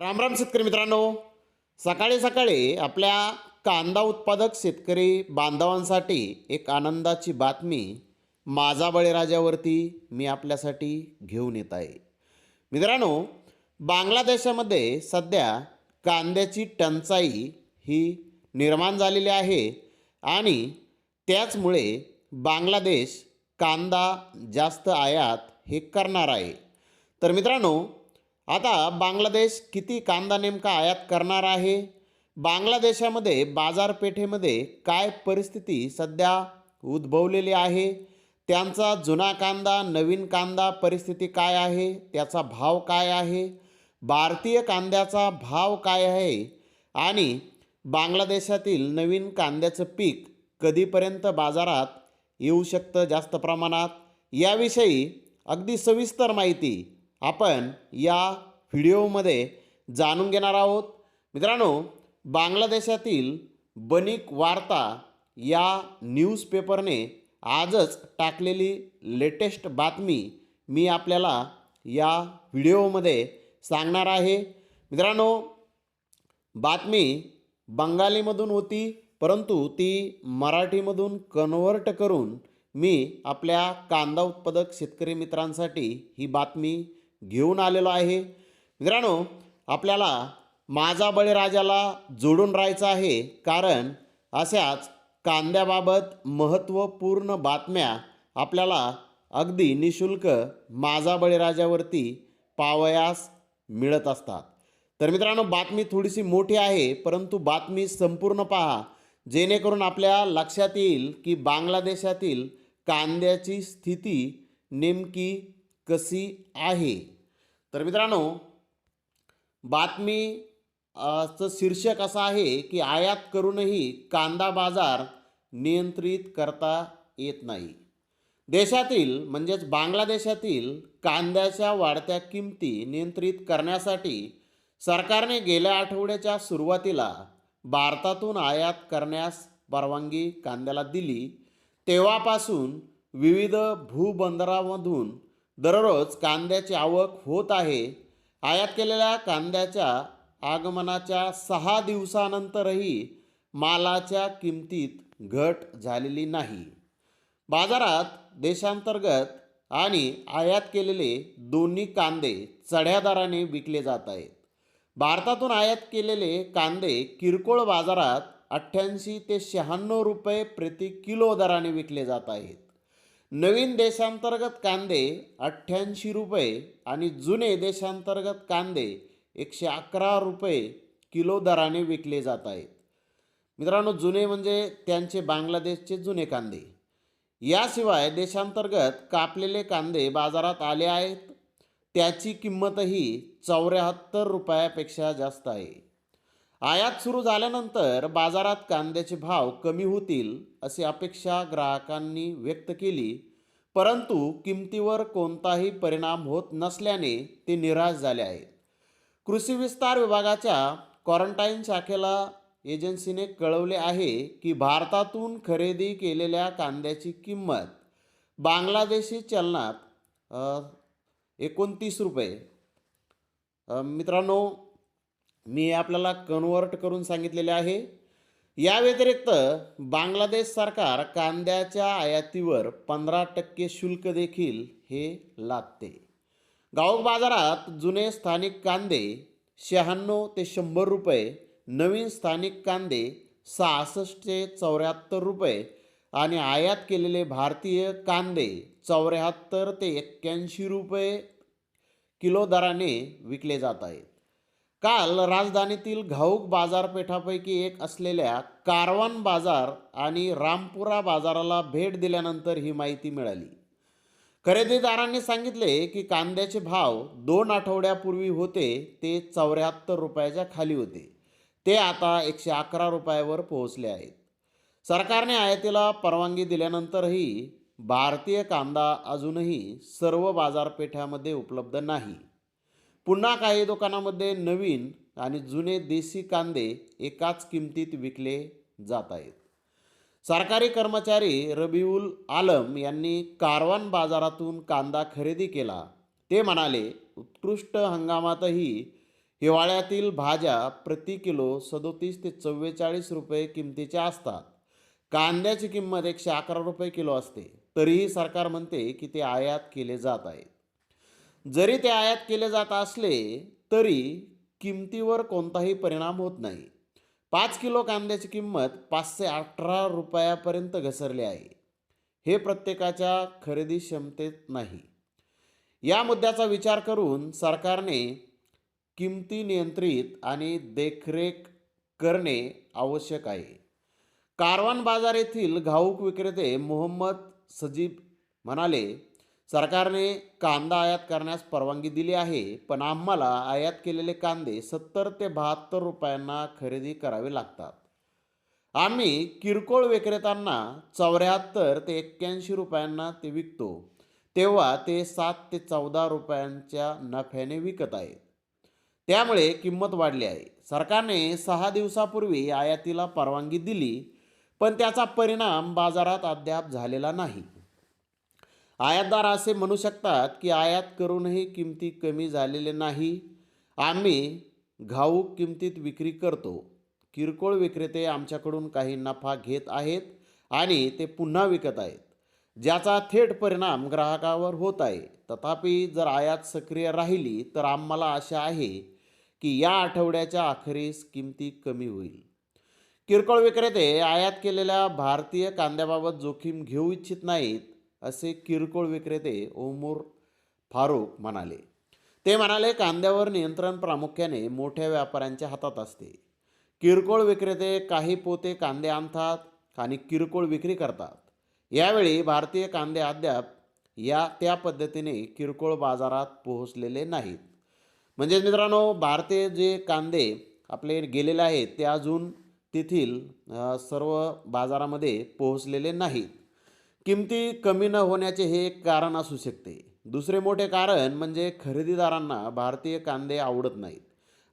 रामराम शेतकरी मित्रांनो. सकाळी सकाळी आपल्या कांदा उत्पादक शेतकरी बांधवांसाठी एक आनंदाची बातमी माझा बळीराजावरती मी आपल्यासाठी घेऊन येत आहे. मित्रांनो बांगलादेशामध्ये सध्या कांद्याची टंचाई ही निर्माण झालेली आहे आणि त्याचमुळे बांगलादेश कांदा जास्त आयात हे करणार आहे. तर मित्रांनो आता बांगलादेश किती कांदा नेमका आयात करणार आहे? बांगलादेशामध्ये बाजारपेठेमध्ये काय परिस्थिती सध्या उद्भवलेली आहे? त्यांचा जुना कांदा नवीन कांदा परिस्थिती काय आहे? त्याचा भाव काय आहे? भारतीय कांद्याचा भाव काय आहे? आणि बांगलादेशातील नवीन कांद्याचं पीक कधीपर्यंत बाजारात येऊ शकतं जास्त प्रमाणात? याविषयी अगदी सविस्तर माहिती आपण या व्हिडिओमध्ये जाणून घेणार आहोत. मित्रांनो बांगलादेशातील बनिक वार्ता या न्यूजपेपरने आजच टाकलेली लेटेस्ट बातमी मी आपल्याला या व्हिडिओमध्ये सांगणार आहे. मित्रांनो बातमी बंगालीमधून होती परंतु ती मराठीमधून कन्वर्ट करून मी आपल्या कांदा उत्पादक शेतकरी मित्रांसाठी ही बातमी घेऊन आलेलो आहे. मित्रांनो आपल्याला माझा बळीराजाला जोडून राहायचं आहे कारण अशाच कांद्याबाबत महत्त्वपूर्ण बातम्या आपल्याला अगदी निशुल्क माझा बळीराजावरती पावयास मिळत असतात. तर मित्रांनो बातमी थोडीशी मोठी आहे परंतु बातमी संपूर्ण पहा. जेणेकरून आपल्या लक्षात येईल की बांगलादेशातील कांद्याची स्थिती नेमकी कशी आहे? तर मित्रांनो बातमी चं शीर्षक असं आहे की आयात करूनही कांदा बाजार नियंत्रित करता येत नाही. देशातील म्हणजेच बांगलादेशातील कांद्याच्या वाढत्या किमती नियंत्रित करण्यासाठी सरकारने गेल्या आठवड्याच्या सुरुवातीला भारतातून आयात करण्यास परवानगी कांद्याला दिली. तेव्हापासून विविध भूबंदरामधून दररोज कांद्याची आवक होत आहे. आयात केलेल्या कांद्याच्या आगमनाच्या सहा दिवसानंतरही मालाच्या किमतीत घट झालेली नाही. बाजारात देशांतर्गत आणि आयात केलेले दोन्ही कांदे चढ्या दराने विकले जात आहेत. भारतातून आयात केलेले कांदे किरकोळ बाजारात अठ्ठ्याऐंशी ते शहाण्णव रुपये प्रति किलो दराने विकले जात आहेत. नवीन देशांतर्गत कांदे अठ्ठ्याऐंशी रुपये आणि जुने देशांतर्गत कांदे एकशे अकरा रुपये किलो दराने विकले जात आहेत. मित्रांनो जुने म्हणजे त्यांचे बांगलादेशचे जुने कांदे. याशिवाय देशांतर्गत कापलेले कांदे बाजारात आले आहेत. त्याची किंमतही चौऱ्याहत्तर रुपयापेक्षा जास्त आहे. आयात सुरू झाल्यानंतर बाजारात कांद्याचे भाव कमी होतील अशी अपेक्षा ग्राहकांनी व्यक्त केली. परंतु किमतीवर कोणताही परिणाम होत नसल्याने ते निराश झाले आहेत. कृषी विस्तार विभागाच्या क्वारंटाईन शाखेला एजन्सीने कळवले आहे की भारतातून खरेदी केलेल्या कांद्याची किंमत बांगलादेशी चलनात एकोणतीस रुपये. मित्रांनो मी आपल्याला कन्वर्ट करून सांगितलेले आहे. या व्यतिरिक्त बांगलादेश सरकार कांद्याच्या आयातीवर पंधरा टक्के शुल्क देखील हे लादते. गावक बाजारात जुने स्थानिक कांदे शहाण्णव ते शंभर रुपये नवीन स्थानिक कांदे सहासष्ट ते चौऱ्याहत्तर रुपये आणि आयात केलेले भारतीय कांदे चौऱ्याहत्तर ते एक्क्याऐंशी रुपये किलो दराने विकले जात आहेत. काल राजधानीतील घाऊक बाजारपेठापैकी एक असलेल्या कारवान बाजार आणि रामपुरा बाजाराला भेट दिल्यानंतर ही माहिती मिळाली. खरेदीदारांनी सांगितले की कांद्याचे भाव दोन आठवड्यापूर्वी होते ते चौऱ्याहत्तर रुपयाच्या खाली होते. ते आता एकशे अकरा रुपयावर पोहोचले आहेत. सरकारने आयातीला परवानगी दिल्यानंतरही भारतीय कांदा अजूनही सर्व बाजारपेठामध्ये उपलब्ध नाही. पुन्हा काही दुकानामध्ये नवीन आणि जुने देशी कांदे एकाच किमतीत विकले जात आहेत. सरकारी कर्मचारी रबिउल आलम यांनी कारवान बाजारातून कांदा खरेदी केला. ते म्हणाले उत्कृष्ट हंगामातही हिवाळ्यातील भाज्या प्रति किलो सदोतीस ते चव्वेचाळीस रुपये किमतीच्या असतात. कांद्याची किंमत एकशे अकरा रुपये किलो असते. तरीही सरकार म्हणते की ते आयात केले जात आहे जरी ते आयात केले जात असले तरी किमतीवर कोणताही परिणाम होत नाही. पाच किलो कांद्याची किंमत पाचशे अठरा रुपयापर्यंत घसरली आहे. हे प्रत्येकाच्या खरेदी क्षमतेत नाही. या मुद्द्याचा विचार करून सरकारने किमती नियंत्रित आणि देखरेख करणे आवश्यक आहे. कारवान बाजार येथील घाऊक विक्रेते मोहम्मद सजीब म्हणाले सरकारने कांदा आयात करण्यास परवानगी दिली आहे पण आम्हाला आयात केलेले कांदे सत्तर ते बहात्तर रुपयांना खरेदी करावे लागतात. आम्ही किरकोळ विक्रेत्यांना चौऱ्याहत्तर ते एक्क्याऐंशी रुपयांना ते विकतो तेव्हा ते सात ते चौदा रुपयांच्या नफ्याने विकत आहेत. त्यामुळे किंमत वाढली आहे. सरकारने सहा दिवसापूर्वी आयातीला परवानगी दिली पण त्याचा परिणाम बाजारात अद्याप झालेला नाही. आयातदार असे म्हणू शकतात की आयात करूनही किमती कमी झालेले नाही. आम्ही घाऊक किमतीत विक्री करतो. किरकोळ विक्रेते आमच्याकडून काही नफा घेत आहेत आणि ते पुन्हा विकत आहेत. ज्याचा थेट परिणाम ग्राहकावर होत आहे. तथापि जर आयात सक्रिय राहिली तर आम्हाला आशा आहे की या आठवड्याच्या अखेरीस किमती कमी होईल. किरकोळ विक्रेते आयात केलेल्या भारतीय कांद्याबाबत जोखीम घेऊ इच्छित नाहीत. असे किरकोळ विक्रेते ओमूर फारूक म्हणाले. ते म्हणाले कांद्यावर नियंत्रण प्रामुख्याने मोठ्या व्यापाऱ्यांच्या हातात असते. किरकोळ विक्रेते काही पोते कांदे आणतात आणि किरकोळ विक्री करतात. यावेळी भारतीय कांदे अद्याप या त्या पद्धतीने किरकोळ बाजारात पोहोचलेले नाहीत. म्हणजेच मित्रांनो भारतीय जे कांदे आपले गेलेले आहेत ते अजून तेथील सर्व बाजारामध्ये पोहोचलेले नाहीत. किमती कमी न होण्याचे हे एक कारण असू शकते. दुसरे मोठे कारण म्हणजे खरेदीदारांना भारतीय कांदे आवडत नाहीत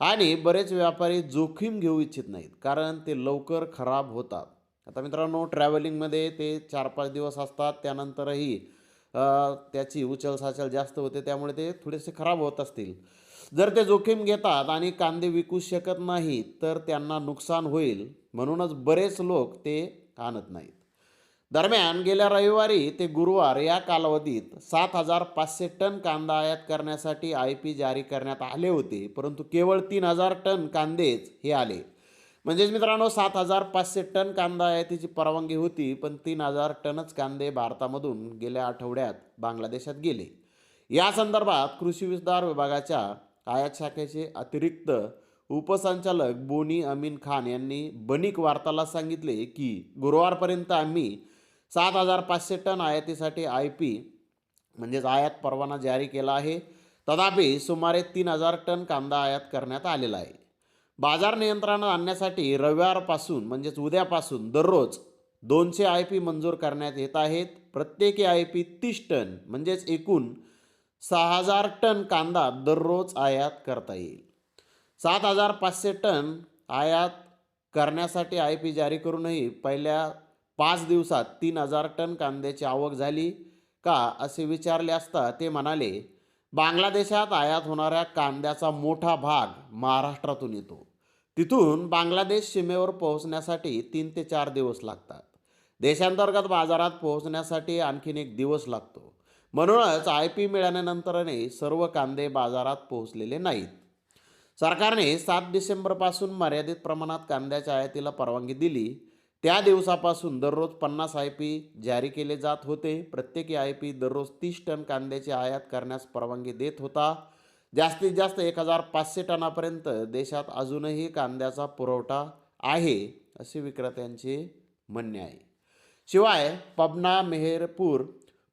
आणि बरेच व्यापारी जोखीम घेऊ इच्छित नाहीत कारण ते लवकर खराब होतात. आता मित्रांनो ट्रॅव्हलिंगमध्ये ते चार पाच दिवस असतात त्यानंतरही त्याची उचलसाचल जास्त होते त्यामुळे ते थोडेसे खराब होत असतील. जर ते जोखीम घेतात आणि कांदे विकू शकत नाहीत तर त्यांना नुकसान होईल. म्हणूनच बरेच लोक ते आणत नाहीत. दरम्यान गेल्या रविवारी ते गुरुवार या कालावधीत सात हजार पाचशे टन कांदा आयात करण्यासाठी आय पी जारी करण्यात आले होते परंतु केवळ तीन हजार टन कांदेच हे आले. म्हणजेच मित्रांनो सात हजार पाचशे टन कांदा आयातीची परवानगी होती पण तीन हजार टनच कांदे भारतामधून गेल्या आठवड्यात बांगलादेशात गेले. या संदर्भात कृषी विस्तार विभागाच्या आयात शाखेचे अतिरिक्त उपसंचालक बोनी अमीन खान यांनी बनिक वार्ताला सांगितले की गुरुवारपर्यंत आम्ही सात हजार पाचशे टन आयातीसाठी आय पी म्हणजेच आयात परवाना जारी केला आहे. तथापि सुमारे तीन हजार टन कांदा आयात करण्यात आलेला आहे. बाजार नियंत्रणात आणण्यासाठी रविवारपासून म्हणजेच उद्यापासून दररोज दोनशे आय पी मंजूर करण्यात येत आहेत. प्रत्येकी आय पी तीस टन म्हणजेच एकूण सहा हजार टन कांदा दररोज आयात करता येईल. सात हजार पाचशे टन आयात करण्यासाठी आय पी जारी करूनही पहिल्या पाच दिवसात तीन हजार टन कांद्याची आवक झाली का असे विचारले असता ते म्हणाले बांगलादेशात आयात होणाऱ्या कांद्याचा मोठा भाग महाराष्ट्रातून येतो. तिथून बांगलादेश सीमेवर पोहोचण्यासाठी तीन ते चार दिवस लागतात. देशांतर्गत बाजारात पोहोचण्यासाठी आणखीन एक दिवस लागतो. म्हणूनच आय पी मिळाल्यानंतरने सर्व कांदे बाजारात पोहोचलेले नाहीत. सरकारने सात डिसेंबरपासून मर्यादित प्रमाणात कांद्याच्या आयातीला परवानगी दिली. त्या दिवसापासून दररोज पन्नास आय पी जारी केले जात होते. प्रत्येकी आय पी दररोज तीस टन कांद्याची आयात करण्यास परवानगी देत होता. जास्तीत जास्त एक हजार पाचशे टनापर्यंत देशात अजूनही कांद्याचा पुरवठा आहे असे विक्रेत्यांचे म्हणणे आहे. शिवाय पबना मेहेरपूर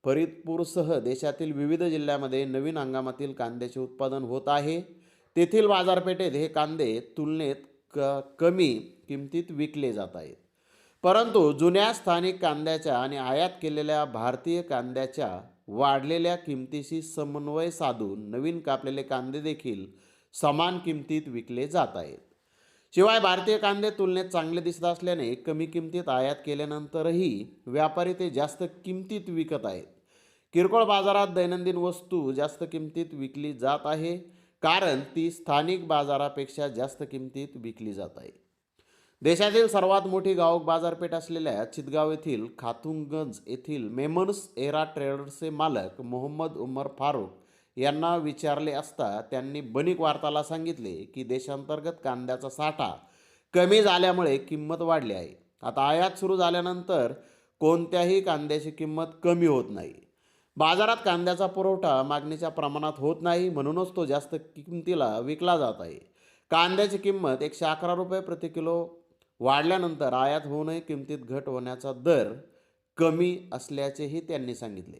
फरीदपूरसह देशातील विविध जिल्ह्यामध्ये नवीन हंगामातील कांद्याचे उत्पादन होत आहे. तेथील बाजारपेठेत हे कांदे तुलनेत क कमी किमतीत विकले जात आहेत. परंतु जुन्या स्थानिक कांद्याच्या आणि आयात केलेल्या भारतीय कांद्याच्या वाढलेल्या किमतीशी समन्वय साधून नवीन कापलेले कांदे देखील समान किमतीत विकले जात आहेत. शिवाय भारतीय कांदे तुलनेत चांगले दिसत असल्याने कमी किमतीत आयात केल्यानंतरही व्यापारी ते जास्त किमतीत विकत आहेत. किरकोळ बाजारात दैनंदिन वस्तू जास्त किमतीत विकली जात आहे कारण ती स्थानिक बाजारापेक्षा जास्त किमतीत विकली जात आहे देशातील सर्वात मोठी गावक बाजारपेठ असलेल्या चितगाव येथील खातुंगंज येथील मेमन्स एरा ट्रेडर्सचे मालक मोहम्मद उमर फारूक यांना विचारले असता त्यांनी बनिक वार्ताला सांगितले की देशांतर्गत कांद्याचा साठा कमी झाल्यामुळे किंमत वाढली आहे. आता आयात सुरू झाल्यानंतर कोणत्याही कांद्याची किंमत कमी होत नाही. बाजारात कांद्याचा पुरवठा मागणीच्या प्रमाणात होत नाही म्हणूनच तो जास्त किमतीला विकला जात आहे. कांद्याची किंमत एकशे अकरा रुपये प्रति किलो वाढल्यानंतर आयात होऊनही किमतीत घट होण्याचा दर कमी असल्याचेही त्यांनी सांगितले.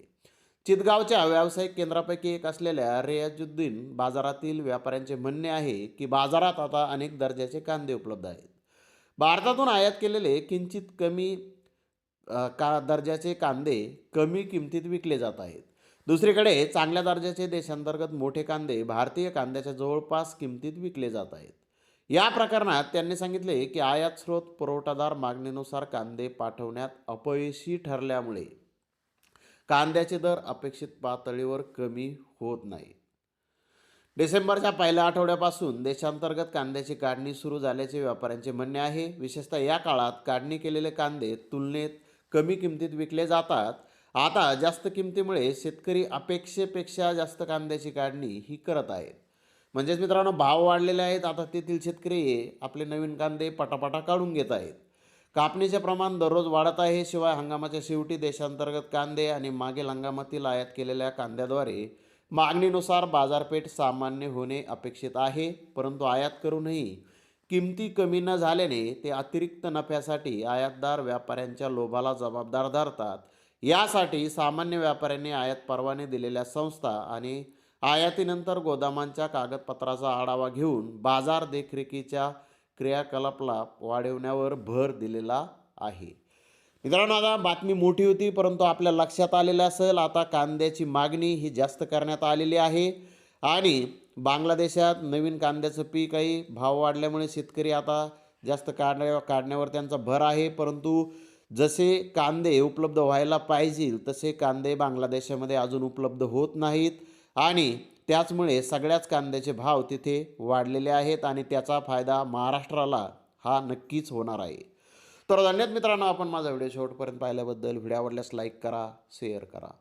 चितगावच्या व्यावसायिक केंद्रापैकी एक असलेल्या रियाजुद्दीन बाजारातील व्यापाऱ्यांचे म्हणणे आहे की बाजारात आता अनेक दर्जाचे कांदे उपलब्ध आहेत. भारतातून आयात केलेले किंचित कमी का दर्जाचे कांदे कमी किमतीत विकले जात आहेत. दुसरीकडे चांगल्या दर्जाचे देशांतर्गत मोठे कांदे भारतीय कांद्याच्या जवळपास किमतीत विकले जात आहेत. या प्रकरणात त्यांनी सांगितले की आयात स्रोत पुरवठादार मागणीनुसार कांदे पाठवण्यात अपयशी ठरल्यामुळे कांद्याचे दर अपेक्षित पातळीवर कमी होत नाही. डिसेंबरच्या पहिल्या आठवड्यापासून देशांतर्गत कांद्याची काढणी सुरू झाल्याचे व्यापाऱ्यांचे म्हणणे आहे. विशेषतः या काळात काढणी केलेले कांदे तुलनेत कमी किमतीत विकले जातात. आता जास्त किमतीमुळे शेतकरी अपेक्षेपेक्षा जास्त कांद्याची काढणी ही करत आहेत. म्हणजेच मित्रांनो भाव वाढलेले आहेत. आता तेथील शेतकरी आपले नवीन कांदे पटापटा काढून घेत आहेत. कापणीचे प्रमाण दररोज वाढत आहे. शिवाय हंगामाच्या शेवटी देशांतर्गत कांदे आणि मागील हंगामातील आयात केलेल्या कांद्याद्वारे मागणीनुसार बाजारपेठ सामान्य होणे अपेक्षित आहे. परंतु आयात करूनही किमती कमी न झाल्याने ते अतिरिक्त नफ्यासाठी आयातदार व्यापाऱ्यांच्या लोभाला जबाबदार धरतात. यासाठी सामान्य व्यापाऱ्यांनी आयात परवाने दिलेल्या संस्था आणि आयातीनंतर गोदामांच्या कागदपत्राचा आढावा घेऊन बाजार देखरेखीच्या क्रियाकलापला वाढवण्यावर भर दिलेला आहे. मित्रांनो आता बातमी मोठी होती परंतु आपल्या लक्षात आलेलं असेल आता कांद्याची मागणी ही जास्त करण्यात आलेली आहे. आणि बांगलादेशात नवीन कांद्याचं पीक भाव वाढल्यामुळे शेतकरी आता जास्त काढण्या काढण्यावर त्यांचा भर आहे. परंतु जसे कांदे उपलब्ध व्हायला पाहिजे तसे कांदे बांगलादेशामध्ये अजून उपलब्ध होत नाहीत. आणि त्याचमुळे सगळ्याच कांद्याचे भाव तिथे वाढलेले आहेत आणि त्याचा फायदा महाराष्ट्राला हा नक्कीच होणार आहे. तर धन्यवाद मित्रांनो आपण माझा व्हिडिओ शेवटपर्यंत पाहिल्याबद्दल. व्हिडिओ आवडल्यास लाईक करा शेअर करा.